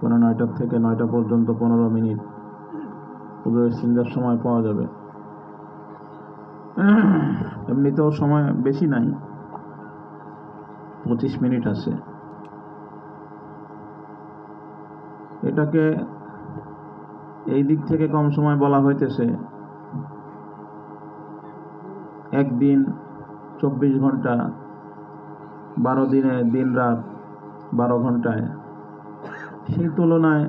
কোনো নয়টার থেকে নয়টা পর্যন্ত পনেরো মিনিট। পুজো ইস্তিনজার সময় পাওয়া যাবে। এমনিতেও সময় বেশি নাই। পঁচিশ মিনিট আছে। এটাকে এই দিক থেকে কম সময় বলা হইতেছে। একদিন চব্বিশ ঘণ্টা, বারো দিনে দিন রাত বারো ঘন্টায়। সেই তুলনায়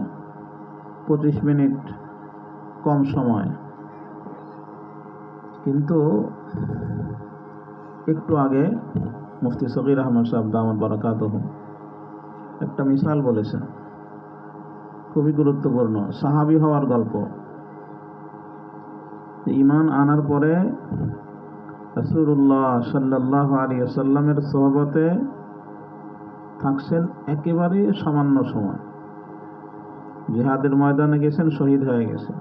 পঁচিশ মিনিট কম সময়। কিন্তু একটু আগে মুফতি সকির আহমদ সাহেব দামদ বারাকাত একটা মিসাল বলেছেন, খুবই গুরুত্বপূর্ণ, সাহাবি হওয়ার গল্প। ইমান আনার পরে রসুল্লাহ সাল্লাহ আলী সাল্লামের সহবতে থাকছেন একেবারে সামান্য সময়। জেহাদের ময়দানে গেছেন, শহীদ হয়ে গেছেন।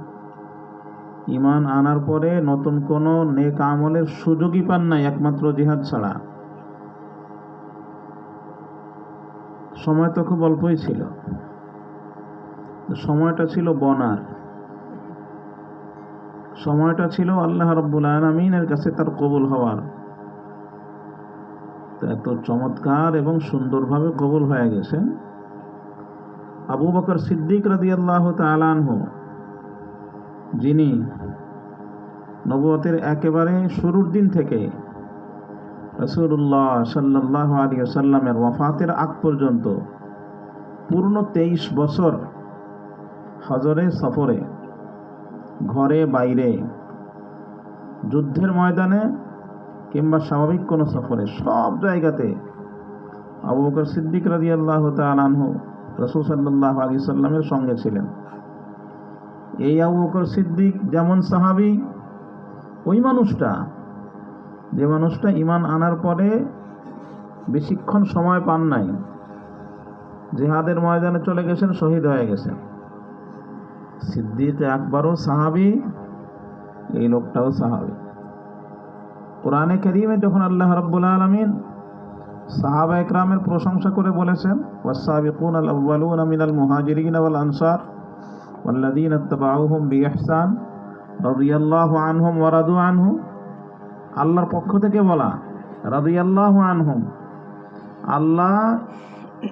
ইমান আনার পরে নতুন কোনো নেক আমলের সুযোগই পান নাই একমাত্র জিহাদ ছাড়া। সময় তো খুব অল্পই ছিল। সময়টা ছিল বনার। সময়টা ছিল আল্লাহ রব্বুল আলমিনের কাছে তার কবুল হওয়ার। এত চমৎকার এবং সুন্দরভাবে কবুল হয়ে গেছেন। আবু বকর সিদ্দিক রাদি আল্লাহ তালানহ যিনি নবতের একেবারে শুরুর দিন থেকে রসুল্লাহ সাল্লাহ আলী সাল্লামের ওয়াফাতের আগ পর্যন্ত পূর্ণ তেইশ বছর হজরে, সফরে, ঘরে, বাইরে, যুদ্ধের ময়দানে কিংবা স্বাভাবিক কোনো সফরে সব জায়গাতে আবু বকর সিদ্দিক রাজি আল্লাহ তালানহ রসুল সাল্লাহ আলী সাল্লামের সঙ্গে ছিলেন। এই আবু বকর সিদ্দিক যেমন সাহাবি, ওই মানুষটা, যে মানুষটা ইমান আনার পরে বেশিক্ষণ সময় পান নাই, জেহাদের ময়দানে চলে গেছেন, শহীদ হয়ে গেছেন। সিদ্দিক একবারও সাহাবি, এই লোকটাও সাহাবি। কোরআনে করিমে যখন আল্লাহ রব্বুল আলমিন সাহাবা একরামের প্রশংসা করে বলেছেন ওয়াসাবিকুন আল আউ্বালুন মিনাল মুহাজিরিন ওয়াল আনসার والذين اتبعوهم بإحسان رضي الله عنهم ورضوا عنه আল্লাহর পক্ষ থেকে বলা রাদিয়াল্লাহু আনহুম আল্লাহ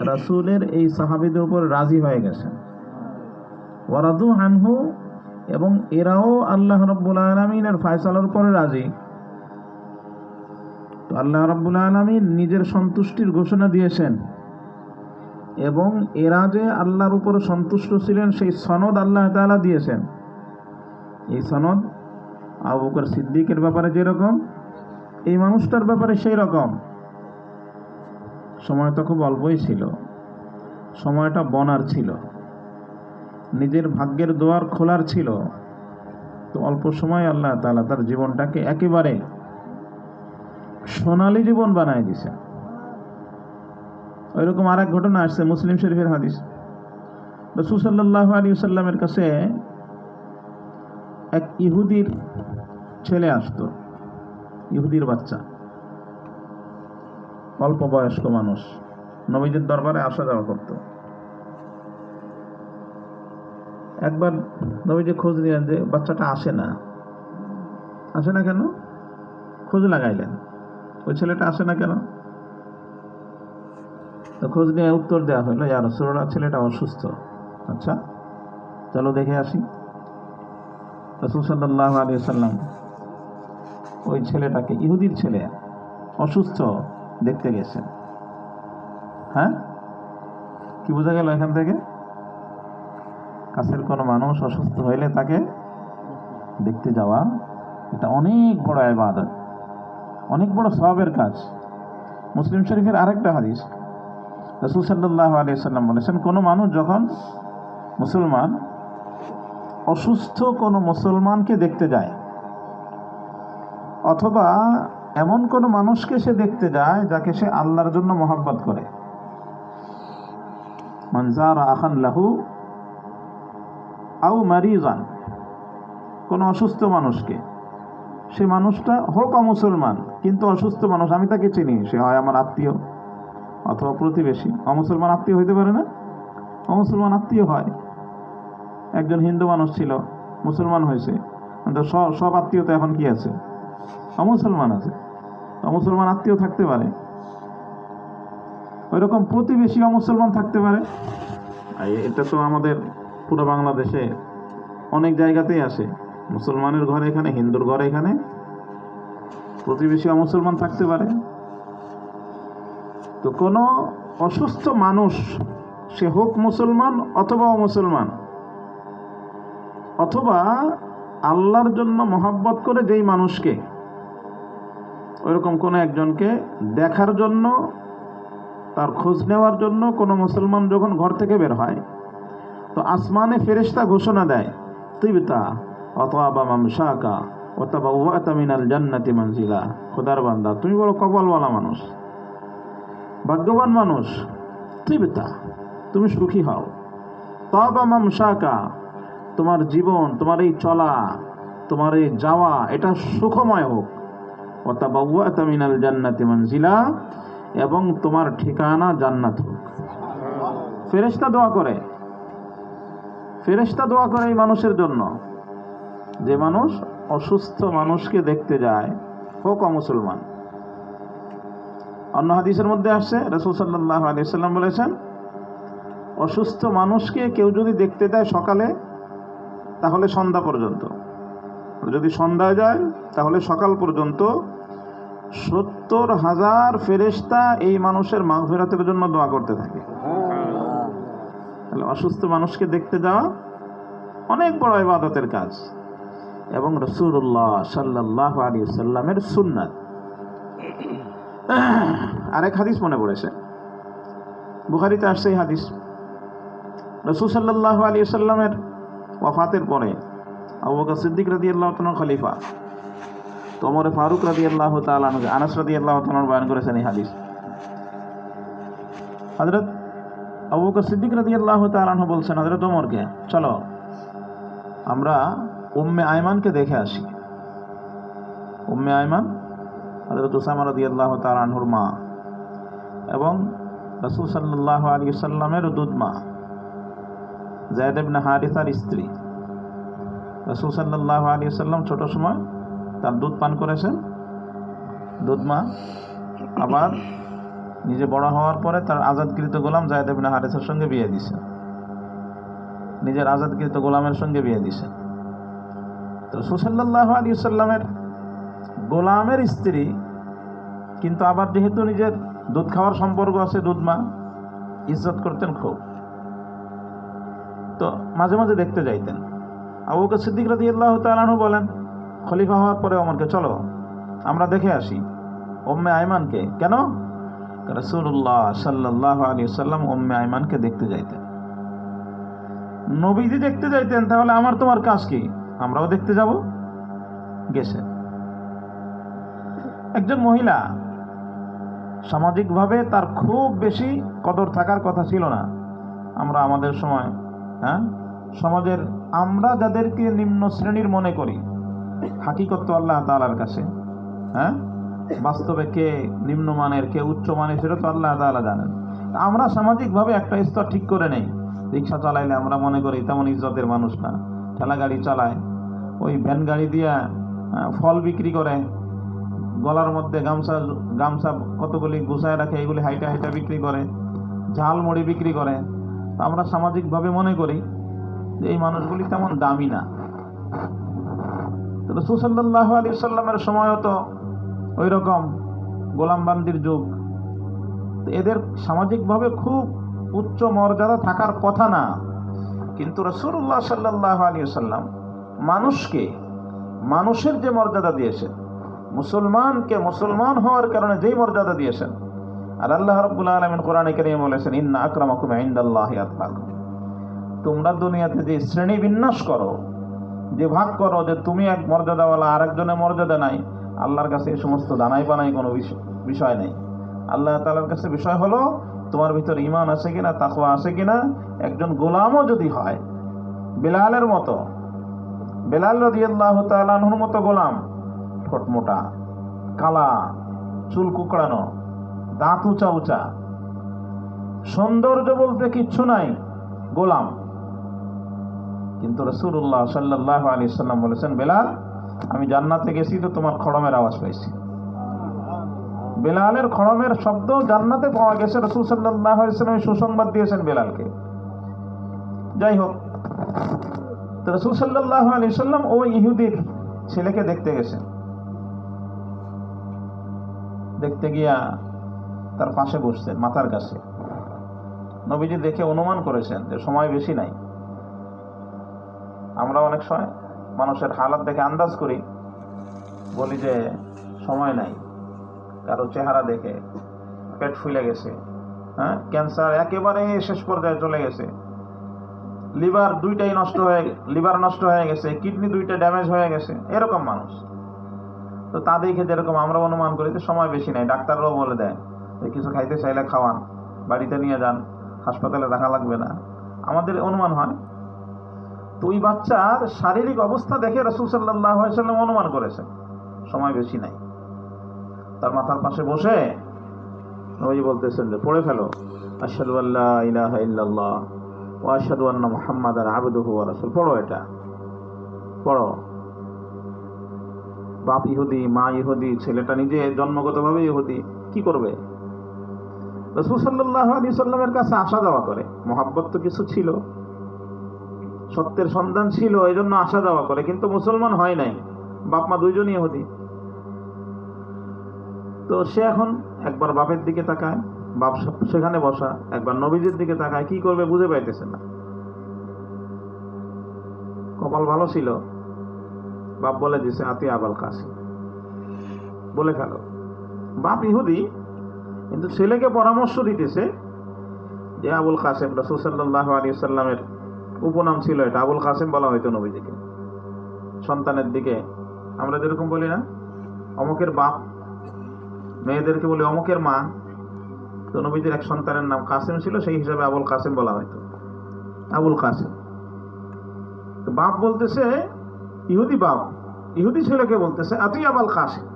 রাসূলের এই সাহাবীদের উপর রাজি হয়ে গেছেন ওয়ারাদু আনহু এবং এরাও আল্লাহ রব্বুল আলমিনের ফয়সালার উপরে রাজি তো আল্লাহ রব্বুল আলমিন নিজের সন্তুষ্টির ঘোষণা দিয়েছেন। এবং এরা যে আল্লাহর উপর সন্তুষ্ট ছিলেন, সেই সনদ আল্লাহ তালা দিয়েছেন। এই সনদ আবু বকর সিদ্দিকের ব্যাপারে যেরকম, এই মানুষটার ব্যাপারে সেই রকম সময় তো খুব অল্পই ছিল। সময়টা বনার ছিল। নিজের ভাগ্যের দোয়ার খোলার ছিল। তো অল্প সময় আল্লাহ তালা তার জীবনটাকে একেবারে সোনালি জীবন বানায় দিছে। ওইরকম আর এক ঘটনা আসছে, মুসলিম শরীফের হাদিস। রসুল সাল্লাহ আলী সাল্লামের কাছে এক ইহুদির ছেলে আসতো, ইহুদির বাচ্চা। অল্প বয়স্ক মানুষ, নবীদের দরবারে আসা যাওয়া করতো। একবার নবীজি খোঁজ নিলেন যে বাচ্চাটা আসে না আসে না কেন? খোঁজ লাগাইলেন। ওই ছেলেটা আসে না কেন? তো খোঁজ নিয়ে উত্তর দেওয়া হলো ইয়ার রসুল্লাহ ছেলেটা অসুস্থ। আচ্ছা চলো দেখে আসি। রসুল সাল্লাহ আলী সাল্লাম ওই ছেলেটাকে, ইহুদির ছেলে, অসুস্থ দেখতে গেছেন হ্যাঁ? কি বোঝা গেল এখান থেকে? কাছের কোনো মানুষ অসুস্থ হইলে তাকে দেখতে যাওয়া, এটা অনেক বড় আবাদত অনেক বড় সবের কাজ। মুসলিম শরীফের আরেকটা হাদিস। রসুল সাল্লাহ আলিয়া সাল্লাম বলেছেন, কোনো মানুষ যখন মুসলমান, অসুস্থ কোনো মুসলমানকে দেখতে যায়, অথবা এমন কোনো মানুষকে সে দেখতে যায় যাকে সে আল্লাহর জন্য মহাব্বত করে। মনজার আখান লাহু আউ মারিজান, কোনো অসুস্থ মানুষকে, সে মানুষটা হোক অমুসলমান কিন্তু অসুস্থ মানুষ, আমি তাকে চিনি, সে হয় আমার আত্মীয় অথবা প্রতিবেশী। অমুসলমান আত্মীয় হইতে পারে না? অমুসলমান আত্মীয় হয়। একজন হিন্দু মানুষ ছিল, মুসলমান হয়েছে। সব সব আত্মীয়তা এখন কি আছে? অমুসলমান আছে। অমুসলমান আত্মীয় থাকতে পারে। ওই রকম প্রতিবেশী অমুসলমান থাকতে পারে। এটা তো আমাদের পুরো বাংলাদেশে অনেক জায়গাতেই আসে। মুসলমানের ঘরে এখানে, হিন্দুর ঘরে এখানে। প্রতিবেশী অমুসলমান থাকতে পারে। তো কোনো অসুস্থ মানুষ, সে হোক মুসলমান অথবা অমুসলমান, অথবা আল্লাহর জন্য মহাব্বত করে যেই মানুষকে, ওইরকম কোনো একজনকে দেখার জন্য, তার খোঁজ নেওয়ার জন্য কোনো মুসলমান যখন ঘর থেকে বের হয়, তো আসমানে ফেরেশতা ঘোষণা দেয় তিবতা অতবা মামশাকা অথবা ওয়াতা মিনাল জান্নাতি মানজিলা। খোদার বান্দা, তুমি বড় কপালওয়ালা মানুষ। ভাগ্যবান মানুষ তিবতা তুমি সুখী হও। তবা মামশাকা তোমার জীবন, তোমার এই চলা, তোমার এই যাওয়া, এটা সুখময় হোক। অথবা ওয়াতা মিনাল জান্নাতি মানজিলা, এবং তোমার ঠিকানা জান্নাত হোক। ফেরেশতা দোয়া করে। ফেরেশতা দোয়া করে এই মানুষের জন্য। যে মানুষ অসুস্থ মানুষকে দেখতে যায়। হোক অমুসলমান অন্য হাদিসের মধ্যে আসছে, রসুল সাল্লাহ আলিয়াল্লাম বলেছেন, অসুস্থ মানুষকে কেউ যদি দেখতে যায় সকালে, তাহলে সন্ধ্যা পর্যন্ত। যদি সন্ধ্যায় যায়, তাহলে সকাল পর্যন্ত। সত্তর হাজার ফেরেশতা এই মানুষের মাগফিরাতের জন্য দোয়া করতে থাকে। তাহলে অসুস্থ মানুষকে দেখতে যাওয়া অনেক বড় ইবাদতের কাজ। এবং রসুল্লাহ সাল্লাহ আলী সাল্লামের সুন্নাত। আরেক হাদিস মনে পড়েছে। বুখারিতে আসছে এই হাদিস। রসুল সাল্লাহ আলী সাল্লামের ওয়াফাতের পরে আবু সিদ্দিক রাদি আল্লাহ খলিফা তোমরে ফারুক রাদি আল্লাহ আনাস রাদি আল্লাহ বয়ান করেছেন এই হাদিস। হজরত আবু সিদ্দিক রাদি আল্লাহ বলছেন হজরত ওমরকে, চলো, আমরা উম্মে আয়মানকে দেখে আসি। উম্মে আয়মান হজরত উসামা রাদি আল্লাহ তার আনহুর মা এবং রসুল সাল্লাহ আলী সাল্লামের দুধ মা জায়দ ইবনে হারিসার স্ত্রী। রসুল সাল্লাহ আলী সাল্লাম ছোট সময় তার দুধ পান করেছেন। দুধ মা আবার নিজে বড় হওয়ার পরে তার আজাদকৃত গোলাম জায়দ ইবনে হারিসের সঙ্গে বিয়ে দিছে। নিজের আজাদকৃত গোলামের সঙ্গে বিয়ে দিছে। তো সুসাল্লাহ আলী সাল্লামের গোলামের স্ত্রী, কিন্তু আবার যেহেতু নিজের দুধ খাওয়ার সম্পর্ক আছে, দুধ মা ইজ্জত করতেন খুব। তো মাঝে মাঝে দেখতে যাইতেন। আবুকে সিদ্দিক রাজি আল্লাহ তালানু বলেন, খলিফা হওয়ার পরে অমরকে, চলো, আমরা দেখে আসি ওম্মে আইমানকে কেন? রসুল্লাহ সাল্লাহ আলী সাল্লাম ওম্মে আইমানকে দেখতে যাইতেন। নবীজি দেখতে যাইতেন, তাহলে আমার তোমার কাজ কি? আমরাও দেখতে যাব। গেছে। একজন মহিলা সামাজিকভাবে তার খুব বেশি কদর থাকার কথা ছিল না। আমরা আমাদের সময় হ্যাঁ? সমাজের আমরা যাদেরকে নিম্ন শ্রেণির মনে করি, হাকিকত তো আল্লাহ তালার কাছে হ্যাঁ? বাস্তবে কে নিম্নমানের, কে উচ্চমানের সেটা তো আল্লাহ তালা জানেন। আমরা সামাজিকভাবে একটা স্তর ঠিক করে নেই। রিক্সা চালাইলে আমরা মনে করি তেমন ইজ্জতের মানুষ না। ঠেলা গাড়ি চালায়, ওই ভ্যান গাড়ি দিয়া ফল বিক্রি করে, গলার মধ্যে গামছা গামছা কতগুলি গুছায় রাখে, এগুলি হাইটা হাইটা বিক্রি করে, ঝাল মুড়ি বিক্রি করে। আমরা সামাজিকভাবে মনে করি যে এই মানুষগুলি তেমন দামি না। রসুসাল্লাহ আলী সাল্লামের সময়ও তো ওই রকম গোলামবান্দির যুগ। এদের সামাজিকভাবে খুব উচ্চ মর্যাদা থাকার কথা না। কিন্তু রসুল্লাহ সাল্লাহ আলী সাল্লাম মানুষকে, মানুষের যে মর্যাদা দিয়েছেন, মুসলমানকে মুসলমান হওয়ার কারণে যেই মর্যাদা দিয়েছেন, আর আল্লাহ রব্বুল আলমিন কোরআনে কেরিয়ে বলেছেন, ইন্না আকরামাকুম ইন্দাল্লাহ আতলাকুম তোমরা দুনিয়াতে যে শ্রেণি বিন্যাস করো, যে ভাগ করো, যে তুমি এক মর্যাদাওয়ালা আর একজনের মর্যাদা নাই, আল্লাহর কাছে এই সমস্ত দানাই বানাই কোনো বিষয় নেই। আল্লাহ তালার কাছে বিষয় হলো তোমার ভিতর ইমান আছে কিনা, তাকওয়া আছে কিনা, একজন গোলামও যদি হয়, বেলালের মতো, বেলাল রদি আল্লাহ তালাহুর মতো গোলাম ঠোঁট মোটা কালা, চুল কুকড়ানো, দাঁত উঁচা উঁচা, সৌন্দর্য বলতে কিচ্ছু নাই, গোলাম। কিন্তু রসুল্লাহ সাল্লাহ আলী সাল্লাম বলেছেন, বেলাল, আমি জান্নাতে গেছি তো তোমার খড়মের আওয়াজ পাইছি। বেলালের খড়মের শব্দ জান্নাতে পাওয়া গেছে। রসুল সাল্লাহ ইসলাম সুসংবাদ দিয়েছেন বেলালকে। যাই হোক রসুল সাল্লাহ আলী সাল্লাম ও ইহুদির ছেলেকে দেখতে গেছেন। দেখতে গিয়া তার পাশে বসছেন, মাথার কাছে। নবীজি দেখে অনুমান করেছেন যে সময় বেশি নাই। আমরা অনেক সময় মানুষের হালাত দেখে আন্দাজ করি, বলি যে সময় নাই। কারও চেহারা দেখে, পেট ফুলে গেছে হ্যাঁ? ক্যান্সার একেবারে শেষ পর্যায়ে চলে গেছে। লিভার দুইটাই নষ্ট হয়ে, লিভার নষ্ট হয়ে গেছে, কিডনি দুইটা ড্যামেজ হয়ে গেছে, এরকম মানুষ। তো তা দেখে যেরকম আমরা অনুমান করি যে সময় বেশি নাই। ডাক্তাররাও বলে দেয় যে কিছু খাইতে চাইলে খাওয়ান, বাড়িতে নিয়ে যান, হাসপাতালে রাখা লাগবে না। আমাদের অনুমান হয়। তো ওই বাচ্চার শারীরিক অবস্থা দেখে রসুল সাল্লাহ সাল্লাম অনুমান করেছে সময় বেশি নাই। তার মাথার পাশে বসে নবী বলতেছেন যে, পড়ে ফেলো। আল্লাহ ইলাহা ইল্লাল্লাহ ও আশহাদু আন্না মুহাম্মাদান আবদুহু রাসূল। পড়ো এটা। পড়ো। বাপ ইহুদি, মা ইহুদি, ছেলেটা নিজে জন্মগতভাবে ইহুদি, কি করবে? রসুল সাল্লাহ আলী সাল্লামের কাছে আসা যাওয়া করে। মহাব্বত তো কিছু ছিল। সত্যের সন্ধান ছিল এই জন্য আসা যাওয়া করে, কিন্তু মুসলমান হয় নাই। বাপ মা দুইজনই ইহুদি। তো সে এখন একবার বাপের দিকে তাকায়, বাপ সেখানে বসা, একবার নবীজির দিকে তাকায়, কি করবে বুঝে পাইতেছে না। কপাল ভালো ছিল, বাপ বলে দিছে, আতি আবাল কাসিম। বলে ফেল। বাপ ইহুদি, কিন্তু ছেলেকে পরামর্শ দিতেছে যে, আবুল কাসেম রসুল সাল্লাহ আলী সাল্লামের উপনাম ছিল এটা। আবুল কাসেম বলা হয়তো নবীজিকে। সন্তানের দিকে। আমরা যেরকম বলি না, অমুকের বাপ মেয়েদেরকে বলি, অমুকের মা, তো নবীজির এক সন্তানের নাম কাসেম ছিল, সেই হিসাবে আবুল কাসেম বলা হয়তো। আবুল কাসেম। বাপ বলতেছে, ইহুদি বাপ, ইহুদি ছেলেকে বলতেছে আতুই আবাল কাসেম।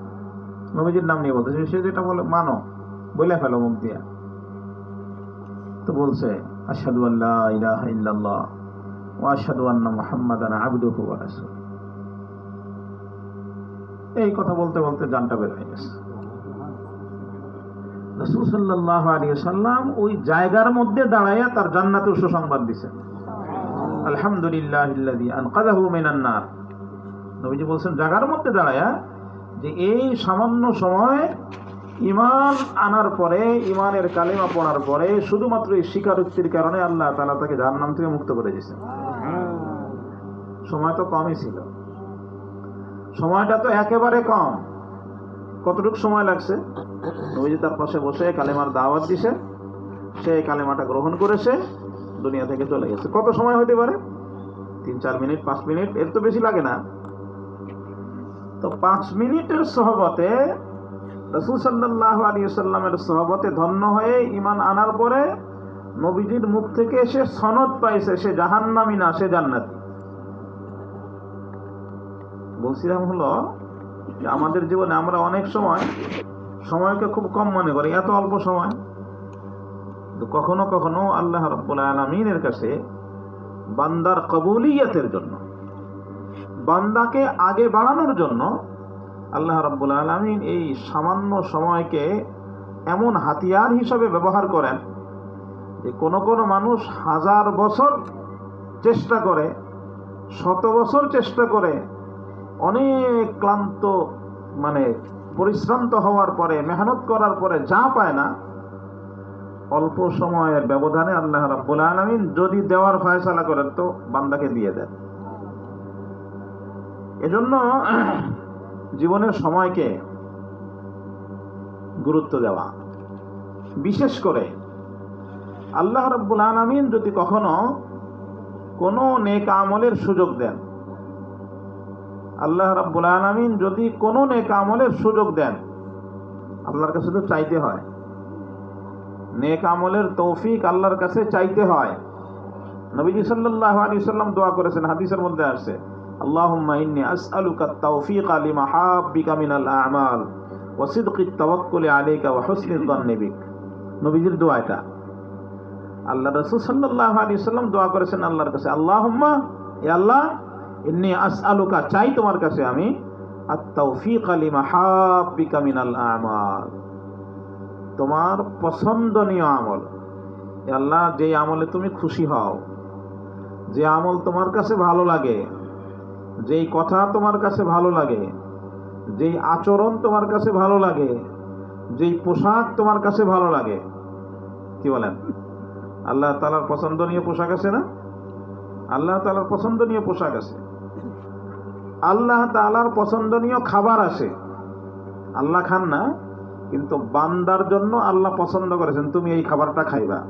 নবীজির নাম নিয়ে বলতেছে, সে যেটা বলে, মানো বলে ফেলো মুখ দিয়া। তো বলছে, আশহাদু আল্লাহ ইলাহা ওয়া আশহাদু আন্না মুহাম্মাদান আবদুহু এই কথা বলতে বলতে জানটা বের হয়ে গেছে। রসুল সাল্লাহ আলী সাল্লাম ওই জায়গার মধ্যে দাঁড়াইয়া তার জান্নাতের সুসংবাদ দিছেন। আলহামদুলিল্লাহ মিনান্নার নবীজি বলছেন, জায়গার মধ্যে দাঁড়াইয়া যে এই সামান্য সময় ইমান আনার পরে ইমানের কালেমা পড়ার পরে শুধুমাত্র এই স্বীকারোক্তির কারণে আল্লাহ তালা তাকে জাহান্নাম থেকে মুক্ত করে দিয়েছেন। সময় তো কমই ছিল। সময়টা তো একেবারে কম। কতটুকু সময় লাগছে? নবীজি তার পাশে বসে কালেমার দাওয়াত দিছে। সে কালেমাটা গ্রহণ করেছে দুনিয়া থেকে চলে গেছে। কত সময় হতে পারে? তিন, চার মিনিট, পাঁচ মিনিট, এর তো বেশি লাগে না। তো পাঁচ মিনিটের সহবতে রসুল সাল্লাহ আলী সাল্লামের সহবতে ধন্য হয়ে ইমান আনার পরে নবীজির মুখ থেকে সে সনদ পাইছে, সে জাহান্নামি না, সে জান্নাতি। বলছিলাম হলো আমাদের জীবনে আমরা অনেক সময় সময়কে খুব কম মনে করি, এত অল্প সময়। কখনো কখনো আল্লাহ রব্বুল আলমিনের কাছে বান্দার কবুলিয়াতের জন্য, বান্দাকে আগে বাড়ানোর জন্য আল্লাহ রব্বুল আলমিন এই সামান্য সময়কে এমন হাতিয়ার হিসাবে ব্যবহার করেন যে কোনো কোনো মানুষ হাজার বছর চেষ্টা করে, শত বছর চেষ্টা করে অনেক ক্লান্ত মানে পরিশ্রান্ত হওয়ার পরে, মেহনত করার পরে যা পায় না, অল্প সময়ের ব্যবধানে আল্লাহ রাব্বুল আলমিন যদি দেওয়ার ফয়সালা করেন তো বান্দাকে দিয়ে দেন। এজন্য জীবনের সময়কে গুরুত্ব দেওয়া। বিশেষ করে আল্লাহ রাব্বুল আলমিন যদি কখনো কোনো নেক আমলের সুযোগ দেন আল্লাহ রাব্বুল আলমিন যদি কোনো নেক আমলের সুযোগ দেন, আল্লাহর কাছে তো চাইতে হয়। নেক আমলের তৌফিক আল্লাহর কাছে চাইতে হয়। নবীজি সাল্লাল্লাহু আলাইহি সাল্লাম দোয়া করেছেন, হাদিসের মধ্যে আসছে আত-তাওফীক লিমা হাব্বিকা মিনাল আ'মাল ওয়া সিদকি আত-তাওয়াক্কুলি আলাইকা ওয়া হুসনি আয-যান্নি বিক। নবীজির দোয়া এটা। আল্লাহ রসুল সাল্লাহ আলী সাল্লাম দোয়া করেছেন আল্লাহর কাছে আল্লাহ আল্লাহ ইন্নি আস আলুকা চাই তোমার কাছে আমি আত্মাউফিক আলী মাহাবিকা মিনাল আমাল। তোমার পছন্দনীয় আমল। আল্লাহ, যে আমলে তুমি খুশি হও, যে আমল তোমার কাছে ভালো লাগে, যেই কথা তোমার কাছে ভালো লাগে, যেই আচরণ তোমার কাছে ভালো লাগে, যেই পোশাক তোমার কাছে ভালো লাগে। কি বলেন? আল্লাহ তালার পছন্দনীয় পোশাক আছে না? আল্লাহ তালার পছন্দনীয় পোশাক আছে। আল্লাহ তালার পছন্দনীয় খাবার আসে। আল্লাহ খান না, কিন্তু বান্দার জন্য আল্লাহ পছন্দ করেছেন, তুমি এই খাবারটা খাইবা।